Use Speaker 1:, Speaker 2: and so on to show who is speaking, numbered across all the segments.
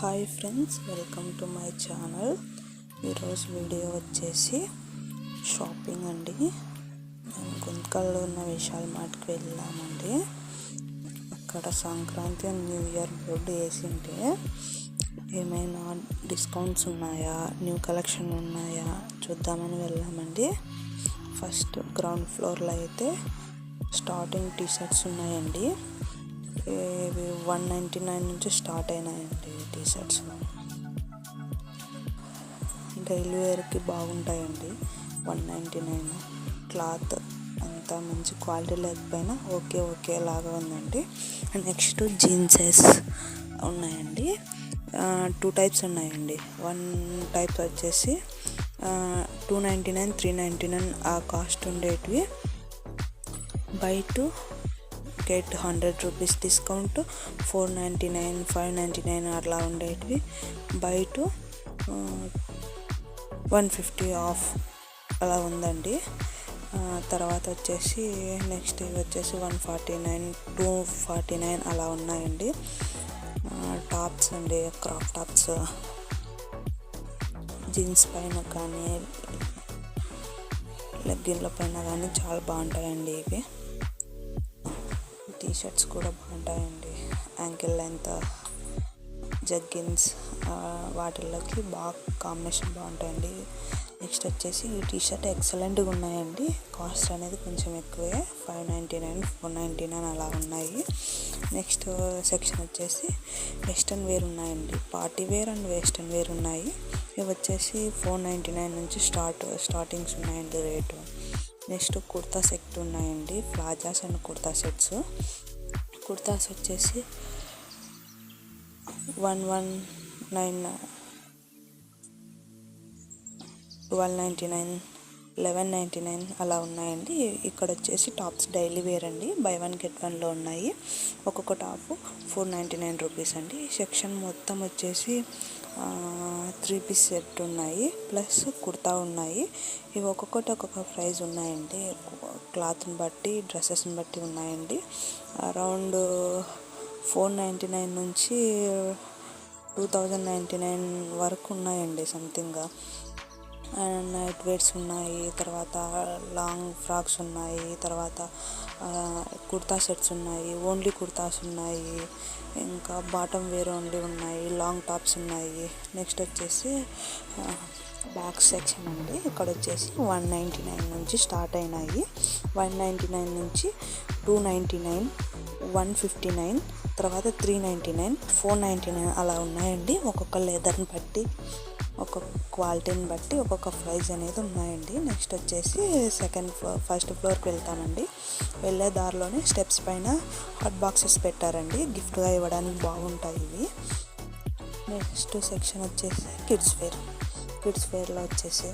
Speaker 1: Hi friends welcome to my channel. ఈరోజు video వచ్చేసి shopping అండి. మేము గుంతకల్లో ఉన్న విశాల్ మార్ట్కి వెళ్ళామండి. అక్కడ Sankranti and new year board వేసింటే ఏమైనా డిస్కౌంట్స్ ఉన్నాయా? న్యూ కలెక్షన్ ఉన్నాయా? చూద్దామని వెళ్ళామండి. ఫస్ట్ గ్రౌండ్ ఫ్లోర్లో అయితే స్టార్టింగ్ టీ షర్ట్స్ ఉన్నాయండి. ఇవి వన్ నైంటీ నైన్ నుంచి స్టార్ట్ అయినాయండి. T shirts. డైలీ వేర్కి బాగుంటాయండి. One ninety nine. క్లాత్ అంత మంచి క్వాలిటీ లేకపోయినా ఓకే ఓకేలాగా ఉందండి. నెక్స్ట్ జీన్సెస్ ఉన్నాయండి. టూ టైప్స్ ఉన్నాయండి. వన్ టైప్ వచ్చేసి two ninety nine three ninety nine ఆ కాస్ట్ ఉండేటివి. Buy two ticket hundred rupees discount four ninety nine five ninety nine అట్లా ఉండేటివి. Buy two one fifty off అలా ఉందండి. తర్వాత వచ్చేసి నెక్స్ట్ ఇవి వచ్చేసి one forty nine two forty nine అలా ఉన్నాయండి. టాప్స్ అండి క్రాప్ టాప్స్. జీన్స్ పైన కానీ లెగ్గిన్ల పైన కానీ చాలా బాగుంటాయండి ఇవి. టీ షర్ట్స్ కూడా బాగుంటాయండి. యాంకిల్ లెంత్ జగ్గిన్స్ వాటిల్లోకి బాగా కాంబినేషన్ బాగుంటాయండి. నెక్స్ట్ వచ్చేసి ఈ టీ షర్ట్ ఎక్సలెంట్గా ఉన్నాయండి. కాస్ట్ అనేది కొంచెం ఎక్కువే. Five ninety nine four ninety nine అలా ఉన్నాయి. నెక్స్ట్ సెక్షన్ వచ్చేసి వెస్ట్రన్ వేర్ ఉన్నాయండి. Party wear and western wear ఉన్నాయి. ఇవి వచ్చేసి ఫోర్ నైంటీ నైన్ నుంచి స్టార్ట్ స్టార్టింగ్స్ ఉన్నాయండి రేటు. నెక్స్ట్ కుర్తా సెట్ ఉన్నాయండి. Palazzos and kurta sets. Kurtas వచ్చేసి one one nine twelve ninety nine eleven ninety nine అలా ఉన్నాయండి. ఇక్కడ వచ్చేసి టాప్స్ డైలీ వేర్ అండి. బై వన్ గెట్ వన్లో ఉన్నాయి. ఒక్కొక్క top four ninety nine rupees అండి. సెక్షన్ మొత్తం వచ్చేసి త్రీ పీస్ సెట్ ఉన్నాయి. ప్లస్ కుర్తా ఉన్నాయి. ఇవి ఒక్కొక్కటి ఒక్కొక్క ప్రైస్ ఉన్నాయండి. క్లాత్ని బట్టి డ్రెస్సెస్ని బట్టి ఉన్నాయండి. అరౌండ్ ఫోర్ నైంటీ నైన్ నుంచి టూ థౌజండ్ నైంటీ నైన్ వరకు ఉన్నాయండి సంథింగ్ నైట్ వేర్స్ ఉన్నాయి తర్వాత లాంగ్ ఫ్రాక్స్ ఉన్నాయి తర్వాత కుర్తా సెట్స్ ఉన్నాయి ఓన్లీ కుర్తాస్ ఉన్నాయి ఇంకా బాటమ్ వేర్ ఓన్లీ ఉన్నాయి లాంగ్ టాప్స్ ఉన్నాయి. నెక్స్ట్ వచ్చేసి బ్యాక్ సెక్షన్ అండి. ఇక్కడ వచ్చేసి వన్ నైంటీ నైన్ నుంచి స్టార్ట్ అయినాయి. వన్ నైంటీ నైన్ నుంచి two ninety nine one fifty nine తర్వాత three ninety nine four ninety nine అలా ఉన్నాయండి. ఒక్కొక్క లెదర్ని బట్టి. ఒక్కొక్క క్వాలిటీని బట్టి ఒక్కొక్క ప్రైజ్ అనేది ఉన్నాయండి. నెక్స్ట్ వచ్చేసి సెకండ్ ఫ్లోర్ ఫస్ట్ ఫ్లోర్కి వెళ్తామండి. వెళ్ళే దారిలోనే స్టెప్స్ పైన హాట్ బాక్సెస్ పెట్టారండి. గిఫ్ట్గా ఇవ్వడానికి బాగుంటాయి ఇవి. నెక్స్ట్ సెక్షన్ వచ్చేసి కిడ్స్ వేర్ కిడ్స్ వేర్లో వచ్చేసి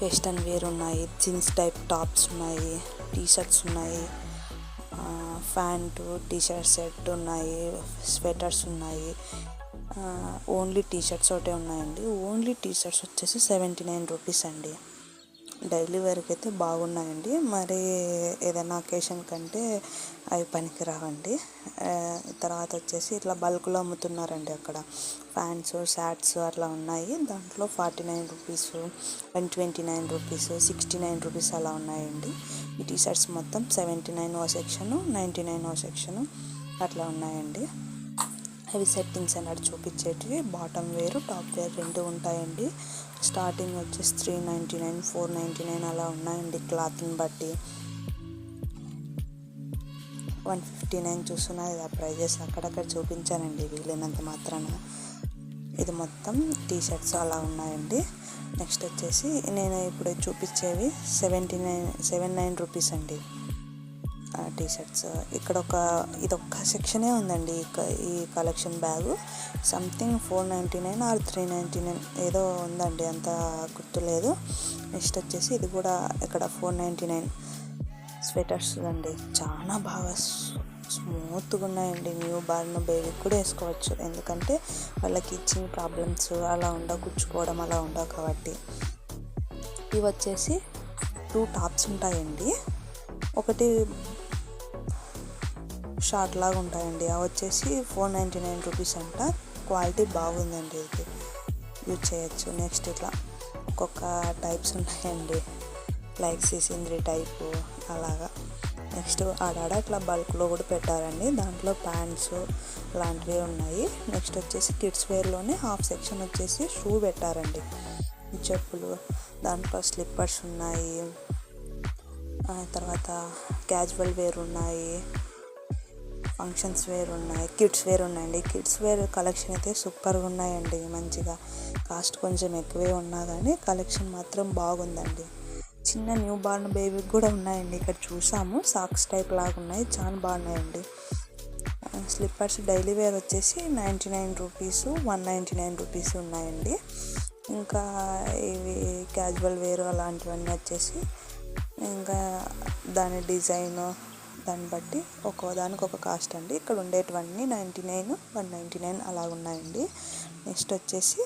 Speaker 1: వెస్టర్న్ వేర్ ఉన్నాయి జీన్స్ టైప్ టాప్స్ ఉన్నాయి టీ షర్ట్స్ ఉన్నాయి ప్యాంటు టీషర్ట్ సెట్ ఉన్నాయి స్వెటర్స్ ఉన్నాయి. ఓన్లీ టీ షర్ట్స్ ఒకటే ఉన్నాయండి. ఓన్లీ టీ షర్ట్స్ వచ్చేసి సెవెంటీ నైన్ రూపీస్ అండి. డైలీ వేర్కి అయితే బాగున్నాయండి. మరి ఏదైనా అకేషన్ కంటే అవి పనికిరావండి. తర్వాత వచ్చేసి ఇట్లా బల్క్లో అమ్ముతున్నారండి అక్కడ. ప్యాంట్స్ షార్ట్స్ అట్లా ఉన్నాయి. దాంట్లో forty nine rupees one twenty nine rupees sixty nine rupees అలా ఉన్నాయండి. ఈ టీ షర్ట్స్ మొత్తం సెవెంటీ నైన్ ఓ సెక్షను నైంటీ నైన్ ఓ సెక్షను అట్లా ఉన్నాయండి. అవి సెట్టింగ్స్ అన్నట్టు చూపించేటివి. బాటమ్ వేరు టాప్ వేర్ రెండు ఉంటాయండి. స్టార్టింగ్ వచ్చేసి three ninety nine four ninety nine అలా ఉన్నాయండి క్లాత్ని బట్టి. వన్ ఫిఫ్టీ నైన్ చూస్తున్నది ఆ ప్రైజెస్ అక్కడక్కడ చూపించానండి వీలైనంత మాత్రాన. ఇది మొత్తం టీ షర్ట్స్ అలా ఉన్నాయండి. నెక్స్ట్ వచ్చేసి నేను ఇప్పుడు చూపించేవి seventy nine seven nine rupees అండి. టీ షర్ట్స్ ఇక్కడ ఒక ఇది సెక్షనే ఉందండి. ఈ collection bag. Something four ninety nine or three ninety nine ఏదో ఉందండి అంత గుర్తులేదు. నెక్స్ట్ వచ్చేసి ఇది కూడా ఇక్కడ ఫోర్ నైంటీ నైన్ స్వెటర్స్ అండి. చాలా బాగా స్మూత్గా ఉన్నాయండి. న్యూ బార్న్ బేబీకి కూడా వేసుకోవచ్చు. ఎందుకంటే వాళ్ళకి ఇచ్చిన ప్రాబ్లమ్స్ అలా ఉండవు గుచ్చుకోవడం అలా ఉండవు కాబట్టి. ఇవి వచ్చేసి టూ టాప్స్ ఉంటాయండి. ఒకటి షార్ట్ లాగా ఉంటాయండి. అవి వచ్చేసి ఫోర్ నైంటీ నైన్ రూపీస్ అంట. క్వాలిటీ బాగుందండి ఇది. యూజ్ చేయొచ్చు. నెక్స్ట్ ఇట్లా ఒక్కొక్క టైప్స్ ఉన్నాయండి. లైక్ సిసింద్రి టైపు అలాగా. నెక్స్ట్ ఆడాడ ఇట్లా బల్క్లో కూడా పెట్టారండి. దాంట్లో ప్యాంట్స్ లాంటివి ఉన్నాయి. నెక్స్ట్ వచ్చేసి కిడ్స్ వేర్లోనే హాఫ్ సెక్షన్ వచ్చేసి షూ పెట్టారండి. చెప్పులు దాంట్లో స్లిప్పర్స్ ఉన్నాయి. ఆ తర్వాత క్యాజువల్ వేర్ ఉన్నాయి. ఫంక్షన్స్ వేర్ ఉన్నాయి కిడ్స్ వేర్ ఉన్నాయండి. కిడ్స్ వేర్ కలెక్షన్ అయితే సూపర్గా ఉన్నాయండి మంచిగా. కాస్ట్ కొంచెం ఎక్కువే ఉన్నా కానీ కలెక్షన్ మాత్రం బాగుందండి. చిన్న న్యూ బార్న్ బేబీకి కూడా ఉన్నాయండి ఇక్కడ చూసాము. సాక్స్ టైప్ లాగా ఉన్నాయి చాలా బాగున్నాయండి. స్లిప్పర్స్ డైలీ వేర్ వచ్చేసి ninety nine rupees one ninety nine rupees ఉన్నాయండి. ఇంకా ఇవి క్యాజువల్ వేర్ అలాంటివన్నీ వచ్చేసి ఇంకా దాని డిజైన్ దాన్ని బట్టి ఒక్కో దానికి ఒక కాస్ట్ అండి. ఇక్కడ ఉండేటివన్నీ ninety nine one ninety nine అలా ఉన్నాయండి. నెక్స్ట్ వచ్చేసి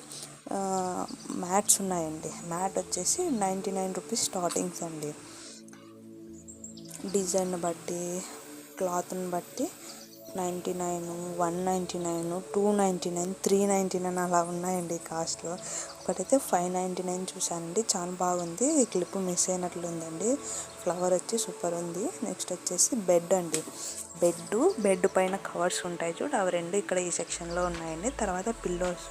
Speaker 1: మ్యాట్స్ ఉన్నాయండి. మ్యాట్ వచ్చేసి నైంటీ నైన్ రూపీస్ స్టార్టింగ్స్ అండి. డిజైన్ బట్టి క్లాత్ని బట్టి ninety nine one ninety nine two ninety nine three ninety nine అలా ఉన్నాయండి కాస్ట్లో. ఒకటైతే ఫైవ్ నైంటీ నైన్ చూశానండి. చాలా బాగుంది. ఈ క్లిప్ మిస్ అయినట్లు ఉందండి ఫ్లవర్ వచ్చి సూపర్ ఉంది. నెక్స్ట్ వచ్చేసి బెడ్ అండి. బెడ్ బెడ్ పైన కవర్స్ ఉంటాయి చూడు. అవి రెండు ఇక్కడ ఈ సెక్షన్లో ఉన్నాయండి. తర్వాత పిల్లోస్.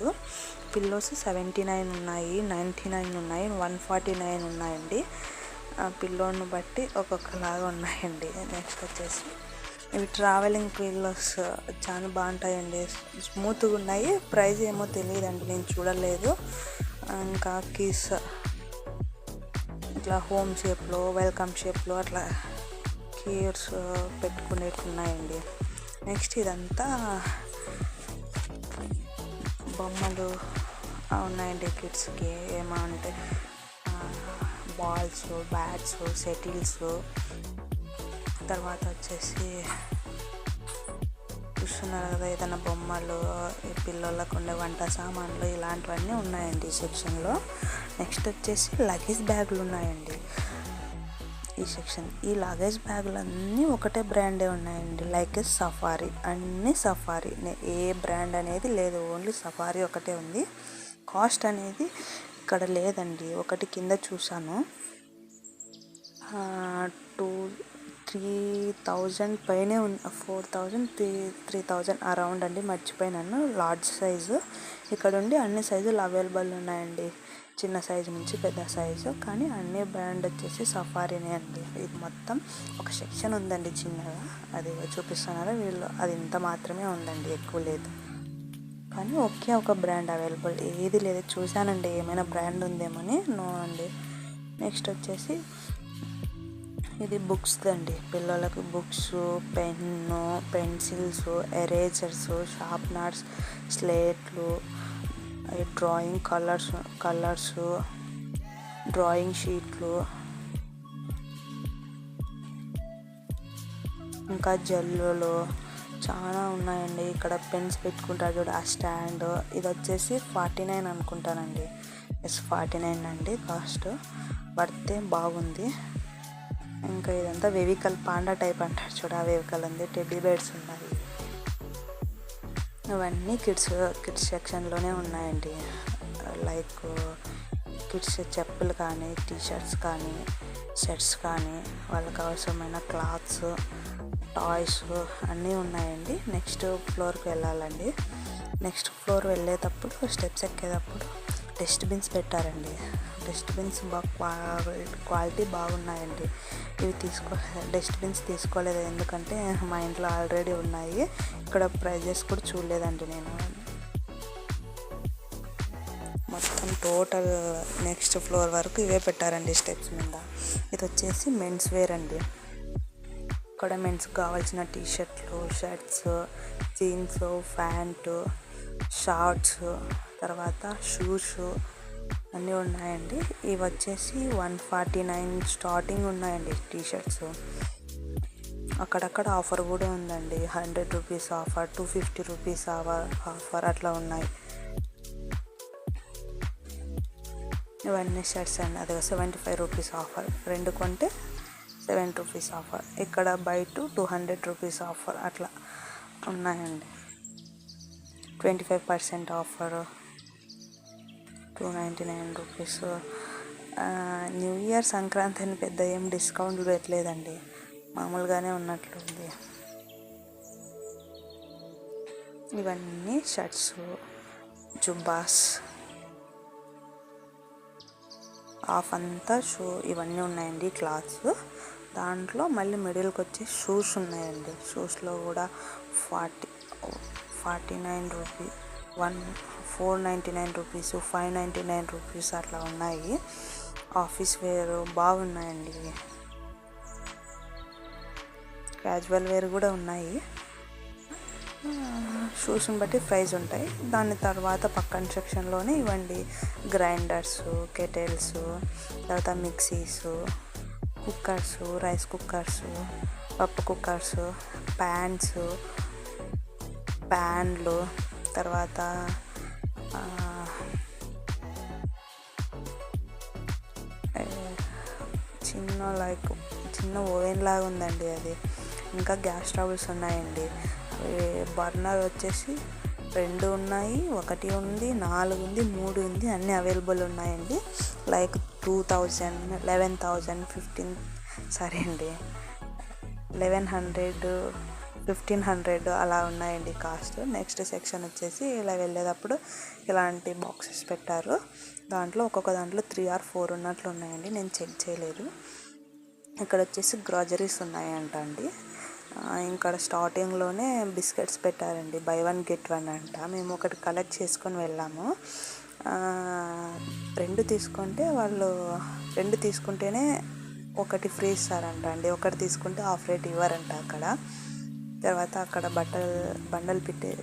Speaker 1: పిల్లోస్ సెవెంటీ నైన్ ఉన్నాయి నైంటీ నైన్ ఉన్నాయి వన్ ఫార్టీ నైన్ ఉన్నాయండి. పిల్లోని బట్టి ఒక్కొక్కలాగా ఉన్నాయండి. నెక్స్ట్ వచ్చేసి ఇవి ట్రావెలింగ్ పిల్లోస్. చాలా బాగుంటాయండి. స్మూత్గా ఉన్నాయి. ప్రైస్ ఏమో తెలియదండి. నేను చూడలేదు. ఇంకా కాకీస్ ఇట్లా హోమ్ షేప్లో వెల్కమ్ షేప్లో అట్లా కేర్స్ పెట్టుకునేట్టున్నాయండి నెక్స్ట్ ఇదంతా బొమ్మలు. ఉన్నాయండి కిడ్స్కి. ఏమంటే బాల్స్ బ్యాట్స్ సెటిల్స్. తర్వాత వచ్చేసి చూస్తున్నారు కదా ఏదైనా బొమ్మలు పిల్లలకు ఉండే వంట సామాన్లు ఇలాంటివన్నీ ఉన్నాయండి ఈ సెక్షన్లో. నెక్స్ట్ వచ్చేసి లగేజ్ బ్యాగులు ఉన్నాయండి. ఈ సెక్షన్ ఈ లగేజ్ బ్యాగులు అన్నీ ఒకటే బ్రాండే ఉన్నాయండి. లైక్ సఫారీ అన్నీ సఫారీ. ఏ బ్రాండ్ అనేది లేదు ఓన్లీ సఫారీ ఒకటే ఉంది. కాస్ట్ అనేది ఇక్కడ లేదండి ఒకటి కింద చూశాను. టూ త్రీ థౌజండ్ పైనే ఉన్న four thousand three three thousand around అండి మర్చిపోయినాను. Large size. ఇక్కడ ఉండి అన్ని సైజులు అవైలబుల్ ఉన్నాయండి. చిన్న సైజు నుంచి పెద్ద సైజు. కానీ అన్ని బ్రాండ్ వచ్చేసి సఫారీనే అండి. ఇది మొత్తం ఒక సెక్షన్ ఉందండి చిన్నగా. అది చూపిస్తున్నారు వీళ్ళు అది ఇంత మాత్రమే ఉందండి ఎక్కువ లేదు. కానీ ఒకే ఒక బ్రాండ్ అవైలబుల్. ఏది లేదు. చూశానండి ఏమైనా బ్రాండ్ ఉందేమని. నో అండి. నెక్స్ట్ వచ్చేసి ఇది బుక్స్ అండి పిల్లలకు books pen pencils erasers sharpeners స్లేట్లు drawing colours colours drawing షీట్లు ఇంకా జల్లులు చాలా ఉన్నాయండి. ఇక్కడ పెన్స్ పెట్టుకుంటారు చూడ ఆ స్టాండ్. ఇది వచ్చేసి ఫార్టీ నైన్ అనుకుంటానండి. ఎస్ ఫార్టీ నైన్ అండి కాస్ట్. పడితే బాగుంది. ఇంకా ఇదంతా వెవికల్ పాండా టైప్ అంటారు చూడ ఆ వెవికల్ ఉంది టెడ్డీ బెడ్స్ ఉన్నాయి. ఇవన్నీ కిడ్స్ కిడ్స్ సెక్షన్లోనే ఉన్నాయండి. లైక్ కిడ్స్ చెప్పులు కానీ టీషర్ట్స్ కానీ షర్ట్స్ కానీ వాళ్ళకి అవసరమైన క్లాత్స్ టాయ్స్ అన్నీ ఉన్నాయండి. నెక్స్ట్ ఫ్లోర్కి వెళ్ళాలండి. నెక్స్ట్ ఫ్లోర్ వెళ్ళేటప్పుడు స్టెప్స్ ఎక్కేటప్పుడు డస్ట్బిన్స్ పెట్టారండి. డస్ట్బిన్స్ బాగా క్వాలిటీ బాగున్నాయండి. ఇవి తీసుకో డస్ట్బిన్స్ తీసుకోలేదు. ఎందుకంటే మా ఇంట్లో ఆల్రెడీ ఉన్నాయి. ఇక్కడ ప్రైజెస్ కూడా చూడలేదండి నేను. మొత్తం టోటల్ నెక్స్ట్ ఫ్లోర్ వరకు ఇవే పెట్టారండి స్టెప్స్ మీద. ఇది వచ్చేసి మెన్స్ వేర్ అండి. ఇక్కడ మెన్స్కి కావాల్సిన టీ షర్ట్లు షర్ట్స్ జీన్స్ ప్యాంటు షార్ట్స్ తర్వాత షూస్ అన్నీ ఉన్నాయండి. ఇవి వచ్చేసి వన్ ఫార్టీ నైన్ స్టార్టింగ్ ఉన్నాయండి టీషర్ట్స్. అక్కడక్కడ ఆఫర్ కూడా ఉందండి. Hundred rupees offer two fifty rupees offer అట్లా ఉన్నాయి. ఇవన్నీ షర్ట్స్ అండి. అది సెవెంటీ ఫైవ్ రూపీస్ ఆఫర్. రెండు కొంటే సెవెన్ రూపీస్ ఆఫర్. ఇక్కడ buy two two hundred rupees offer అట్లా ఉన్నాయండి. Twenty five percent offer. Two ninety nine rupees new year Sankranti అని పెద్ద ఏం డిస్కౌంట్ పెట్టలేదండి. మామూలుగానే ఉన్నట్లుంది. ఇవన్నీ షర్ట్స్ జుబ్బాస్ హాఫ్ అంతా షూ ఇవన్నీ ఉన్నాయండి క్లాత్స్. దాంట్లో మళ్ళీ మిడిల్కి వచ్చి షూస్ ఉన్నాయండి. షూస్లో కూడా forty forty nine rupee one four ninety nine rupees five ninety nine rupees అట్లా ఉన్నాయి. ఆఫీస్ వేర్ బాగున్నాయండి. ఇవి క్యాజువల్ వేర్ కూడా ఉన్నాయి. షూస్ని బట్టి ప్రైస్ ఉంటాయి. దాని తర్వాత పక్కన సెక్షన్లోనే ఇవ్వండి. గ్రైండర్స్ కెటెల్స్ తర్వాత మిక్సీస్ కుక్కర్స్ రైస్ కుక్కర్స్ పప్పు కుక్కర్స్ ప్యాన్స్ ప్యాన్లు తర్వాత చిన్న లైక్ చిన్న ఓవెన్ లాగా ఉందండి అది. ఇంకా గ్యాస్ స్టవ్స్ ఉన్నాయండి. బర్నర్ వచ్చేసి రెండు ఉన్నాయి ఒకటి ఉంది నాలుగు ఉంది మూడు ఉంది అన్నీ అవైలబుల్ ఉన్నాయండి. Like two thousand eleven thousand fifteen సరే అండి. లెవెన్ హండ్రెడ్ ఫిఫ్టీన్ హండ్రెడ్ అలా ఉన్నాయండి కాస్ట్. నెక్స్ట్ సెక్షన్ వచ్చేసి ఇలా వెళ్ళేటప్పుడు ఇలాంటి బాక్సెస్ పెట్టారు. దాంట్లో ఒక్కొక్క దాంట్లో త్రీ ఆర్ ఫోర్ ఉన్నట్లు ఉన్నాయండి. నేను చెక్ చేయలేదు. ఇక్కడ వచ్చేసి గ్రాజరీస్ ఉన్నాయంట అండి ఇక్కడ స్టార్టింగ్లోనే బిస్కెట్స్ పెట్టారండి. బై వన్ గెట్ వన్ అంట. మేము ఒకటి కలెక్ట్ చేసుకొని వెళ్ళాము. రెండు తీసుకుంటే వాళ్ళు రెండు తీసుకుంటేనే ఒకటి ఫ్రీ ఇస్తారంట అండి ఒకటి తీసుకుంటే హాఫ్ రేట్ ఇవ్వరంట అక్కడ. తర్వాత అక్కడ బట్టలు బండలు పెట్టే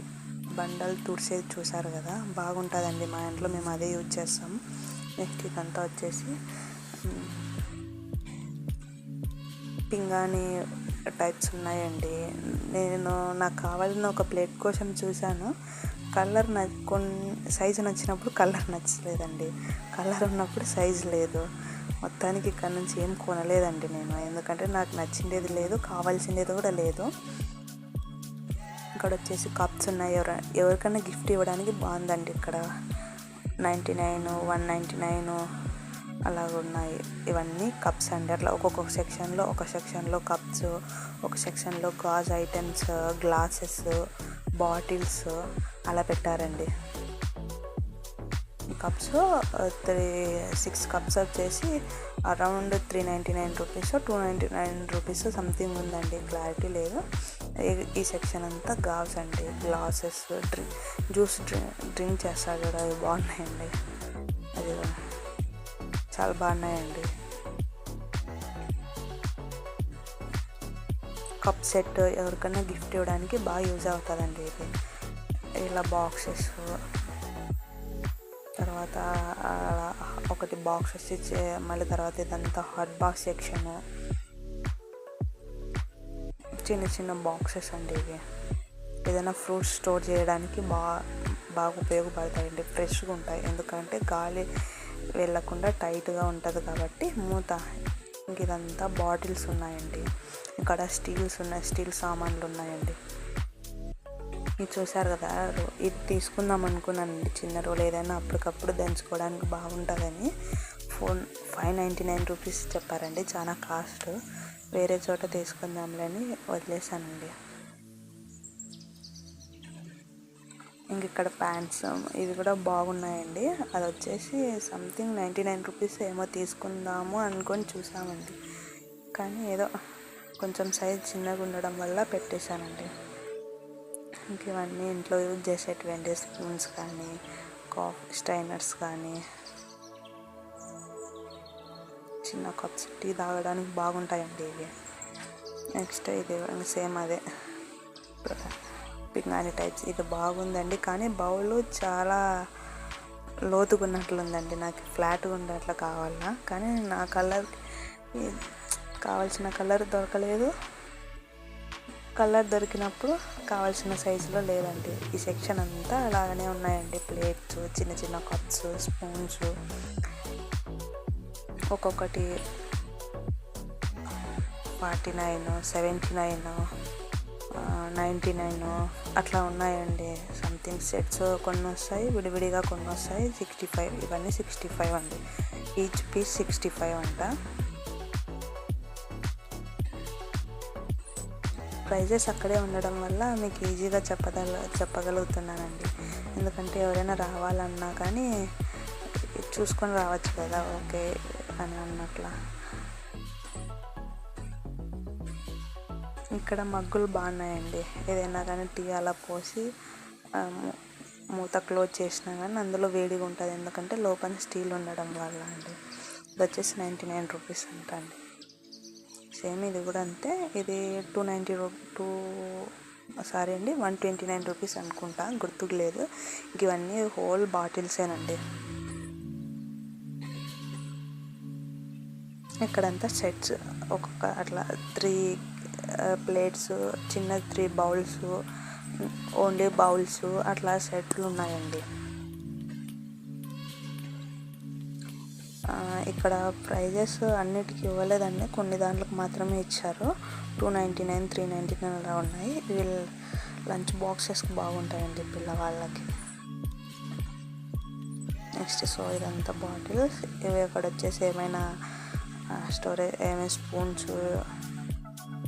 Speaker 1: బండలు తుడిసేది చూసారు కదా? బాగుంటుందండి. మా ఇంట్లో మేము అదే యూజ్ చేస్తాం. నెక్స్ట్ ఇదంతా వచ్చేసి పింగాణి టైప్స్ ఉన్నాయండి. నేను నాకు కావాలని ఒక ప్లేట్ కోసం చూశాను. కలర్ న కొన్ని సైజు నచ్చినప్పుడు కలర్ నచ్చలేదండి. కలర్ ఉన్నప్పుడు సైజు లేదు. మొత్తానికి ఇక్కడ నుంచి ఏం కొనలేదండి నేను. ఎందుకంటే నాకు నచ్చిండేది లేదు కావాల్సిండేది కూడా లేదు. ఇక్కడ వచ్చేసి కప్స్ ఉన్నాయి. ఎవర ఎవరికైనా గిఫ్ట్ ఇవ్వడానికి బాగుందండి ఇక్కడ. Ninety nine one ninety nine అలాగ ఉన్నాయి ఇవన్నీ కప్స్ అండి. అట్లా ఒక్కొక్క సెక్షన్లో ఒక సెక్షన్లో కప్స్ ఒక సెక్షన్లో గాజ్ ఐటమ్స్ గ్లాసెస్ బాటిల్స్ అలా పెట్టారండి. కప్స్ త్రీ సిక్స్ కప్స్ వచ్చేసి around three ninety nine rupees two ninety nine rupees something ఉందండి. క్లారిటీ లేదు. ఈ సెక్షన్ అంతా గావ్స్ అండి. Glasses drink juice drink drink చేస్తారు కూడా అవి బాగున్నాయండి. అది చాలా బాగున్నాయండి. కప్ సెట్ ఎవరికైనా గిఫ్ట్ ఇవ్వడానికి బాగా యూజ్ అవుతుందండి ఇది. ఇలా బాక్సెస్ తర్వాత ఒకటి బాక్స్ వచ్చి మళ్ళీ తర్వాత ఇదంతా హాట్ బాక్స్ సెక్షను చిన్న చిన్న బాక్సెస్ అండి ఇవి. ఏదైనా ఫ్రూట్స్ స్టోర్ చేయడానికి బాగా బాగా ఉపయోగపడతాయండి ఫ్రెష్గా ఉంటాయి. ఎందుకంటే గాలి వెళ్ళకుండా టైట్గా ఉంటుంది కాబట్టి మూత. ఇదంతా బాటిల్స్ ఉన్నాయండి. ఇక్కడ స్టీల్స్ ఉన్నాయి. స్టీల్ సామాన్లు ఉన్నాయండి. ఇది చూసారు కదా ఇది తీసుకుందాం అనుకున్నానండి. చిన్న రోల్ ఏదైనా అప్పటికప్పుడు దంచుకోవడానికి బాగుంటుందని. Phone five ninety nine rupees చెప్పారండి. చాలా కాస్ట్. వేరే చోట తీసుకుందాంలేని వదిలేసానండి. ఇంక ఇక్కడ ప్యాంట్స్ ఇవి కూడా బాగున్నాయండి. అది వచ్చేసి సంథింగ్ నైంటీ నైన్ రూపీస్ ఏమో తీసుకుందాము అనుకొని చూసామండి. కానీ ఏదో కొంచెం సైజ్ చిన్నగా ఉండడం వల్ల పెట్టేశానండి. ఇంక ఇవన్నీ ఇంట్లో యూజ్ చేసేటువంటి స్పూన్స్ కానీ కాఫీ స్టైనర్స్ కానీ చిన్న కప్స్ టీ తాగడానికి బాగుంటాయండి ఇవి. నెక్స్ట్ ఇది సేమ్ అదే. పింగాణి టైప్స్. ఇది బాగుందండి. కానీ బౌల్ చాలా లోతుగా ఉన్నట్లుందండి నాకు ఫ్లాట్గా ఉండేట్లా కావాలా కానీ నా కలర్ కావాల్సిన కలర్ దొరకలేదు. కలర్ దొరికినప్పుడు కావాల్సిన సైజులో లేదండి. ఈ సెక్షన్ అంతా అలాగనే ఉన్నాయండి. ప్లేట్స్ చిన్న చిన్న కప్స్ స్పూన్స్. ఒక్కొక్కటి forty nine seventy nine ninety nine అట్లా ఉన్నాయండి. సంథింగ్ సెట్స్ కొన్ని వస్తాయి విడివిడిగా కొన్ని వస్తాయి. సిక్స్టీ ఫైవ్ ఇవన్నీ సిక్స్టీ ఫైవ్ అండి. ఈచ్ పీస్ సిక్స్టీ ఫైవ్ అంట. ప్రైజెస్ అక్కడే ఉండడం వల్ల మీకు ఈజీగా చెప్పగల చెప్పగలుగుతున్నానండి. ఎందుకంటే ఎవరైనా రావాలన్నా కానీ చూసుకొని రావచ్చు కదా. ఓకే అని అన్నట్ల. ఇక్కడ మగ్గులు బాగున్నాయండి. ఏదైనా కానీ టీ అలా పోసి మూత క్లోజ్ చేసినా కానీ అందులో వేడిగా ఉంటుంది. ఎందుకంటే లోపల స్టీల్ ఉండడం వల్ల అండి. ఇది వచ్చేసి నైంటీ నైన్ రూపీస్ అంట అండి. సేమ్ ఇది కూడా అంతే. ఇది టూ నైంటీ రూ టూ సారీ అండి వన్ ట్వంటీ నైన్ రూపీస్ అనుకుంటా. గుర్తుకు లేదు. ఇవన్నీ హోల్ బాటిల్సేనండి. ఇక్కడంతా సెట్స్. ఒక్కొక్క అట్లా త్రీ ప్లేట్స్ చిన్న త్రీ బౌల్స్ ఓన్లీ బౌల్స్ అట్లా సెట్లు ఉన్నాయండి ఇక్కడ ప్రైజెస్ అన్నిటికీ ఇవ్వలేదండి. కొన్ని దాంట్లకు మాత్రమే ఇచ్చారు. Two ninety nine three ninety nine అలా ఉన్నాయి. ఇవి లంచ్ బాక్సెస్కి బాగుంటాయండి పిల్లవాళ్ళకి. నెక్స్ట్ సో ఇదంతా బాటిల్స్. ఇవి అక్కడ వచ్చేసి ఏమైనా స్టోరేజ్ ఏమైనా స్పూన్స్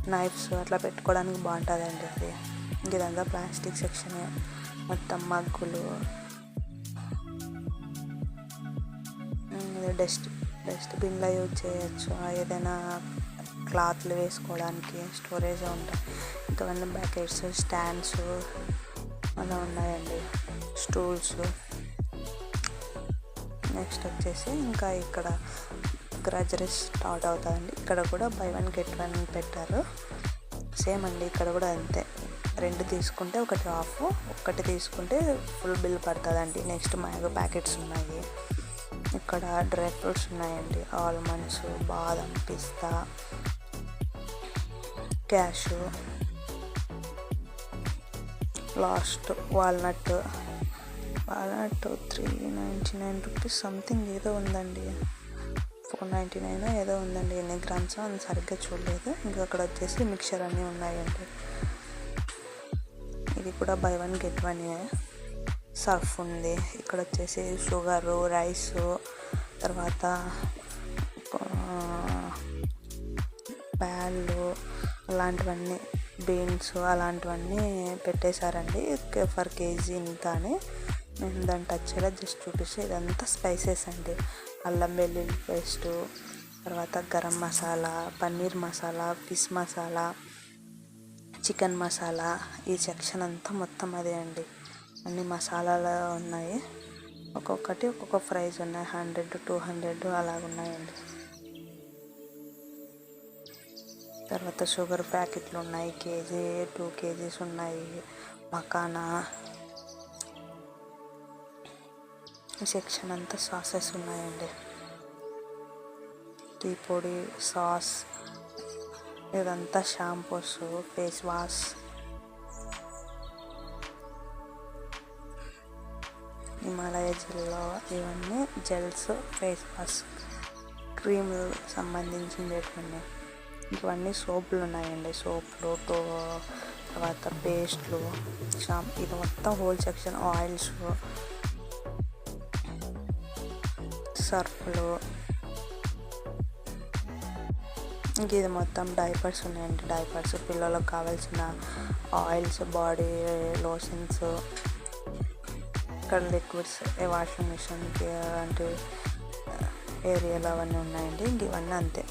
Speaker 1: నైఫ్స్ అట్లా పెట్టుకోవడానికి బాగుంటుందండి అది ఇంక ఇదంతా ప్లాస్టిక్ సెక్షన్. మొత్తం మగ్గులు. డస్ట్ డస్ట్బిన్లో యూజ్ చేయొచ్చు. ఏదైనా క్లాత్లు వేసుకోవడానికి స్టోరేజ్ ఉంటాయి ఇంకవన్నీ బ్యాకెట్స్ స్టాండ్స్ అలా ఉన్నాయండి. స్టూల్స్. నెక్స్ట్ వచ్చేసి ఇంకా ఇక్కడ గ్రాజరీ స్టార్ట్ అవుతుందండి. ఇక్కడ కూడా బై వన్ గెట్ వన్ పెట్టారు. సేమ్ అండి ఇక్కడ కూడా అంతే. రెండు తీసుకుంటే ఒకటి ఆఫ్ ఒకటి తీసుకుంటే ఫుల్ బిల్ పడుతుందండి. నెక్స్ట్ మ్యాంగో ప్యాకెట్స్ ఉన్నాయి. ఇక్కడ డ్రై ఫ్రూట్స్ ఉన్నాయండి. ఆల్మండ్స్ బాదం పిస్తా cashew last walnut walnut three ninety nine rupees something ఏదో ఉందండి. ఫోర్ నైంటీ నైన్ ఏదో ఉందండి ఎన్ని గ్రామ్స్ అని సరిగ్గా చూడలేదు. ఇంకా అక్కడ వచ్చేసి మిక్చర్ అన్నీ ఉన్నాయండి. ఇది కూడా buy one get one Surf ఉంది. ఇక్కడ వచ్చేసి షుగరు రైస్ తర్వాత ప్యాళ్ళు అలాంటివన్నీ బీన్స్ అలాంటివన్నీ పెట్టేశారండి. ఫర్ కేజీ ఇంత అని. నేను దాన్ని టచ్ చేయడం జస్ట్ చూపిస్తే ఇదంతా స్పైసెస్ అండి. అల్లం వెల్లుల్లి పేస్టు తర్వాత గరం మసాలా పన్నీర్ మసాలా ఫిష్ మసాలా చికెన్ మసాలా ఈ సెక్షన్ అంతా మొత్తం అదే అండి. అన్ని మసాలాలు ఉన్నాయి. ఒక్కొక్కటి ఒక్కొక్క ప్రైస్ ఉన్నాయి. హండ్రెడ్ టూ హండ్రెడ్ అలాగున్నాయండి తర్వాత షుగర్ ప్యాకెట్లు ఉన్నాయి. కేజీ టూ కేజీస్ ఉన్నాయి. మకానా ఈ సెక్షన్ అంతా సాసెస్ ఉన్నాయండి. టీ పొడి సాస్ ఇదంతా షాంపూస్ ఫేస్ వాష్. హిమాలయ జెల్లో ఇవన్నీ జెల్స్ ఫేస్ వాష్ క్రీమ్ సంబంధించినటువంటి ఇవన్నీ సోపులు ఉన్నాయండి. సోపులు టో తర్వాత పేస్ట్లు షాంప్ ఇది మొత్తం హోల్ సెక్షన్ ఆయిల్స్. సర్ఫ్లు. ఇంక ఇది మొత్తం డైపర్స్ ఉన్నాయండి. డైపర్స్ పిల్లలకు కావాల్సిన ఆయిల్స్ బాడీ లోషన్స్ ఇక్కడ లిక్విడ్స్ వాషింగ్ మిషన్కి అలాంటి ఏరియాలో అవన్నీ ఉన్నాయండి. ఇంక ఇవన్నీ అంతే.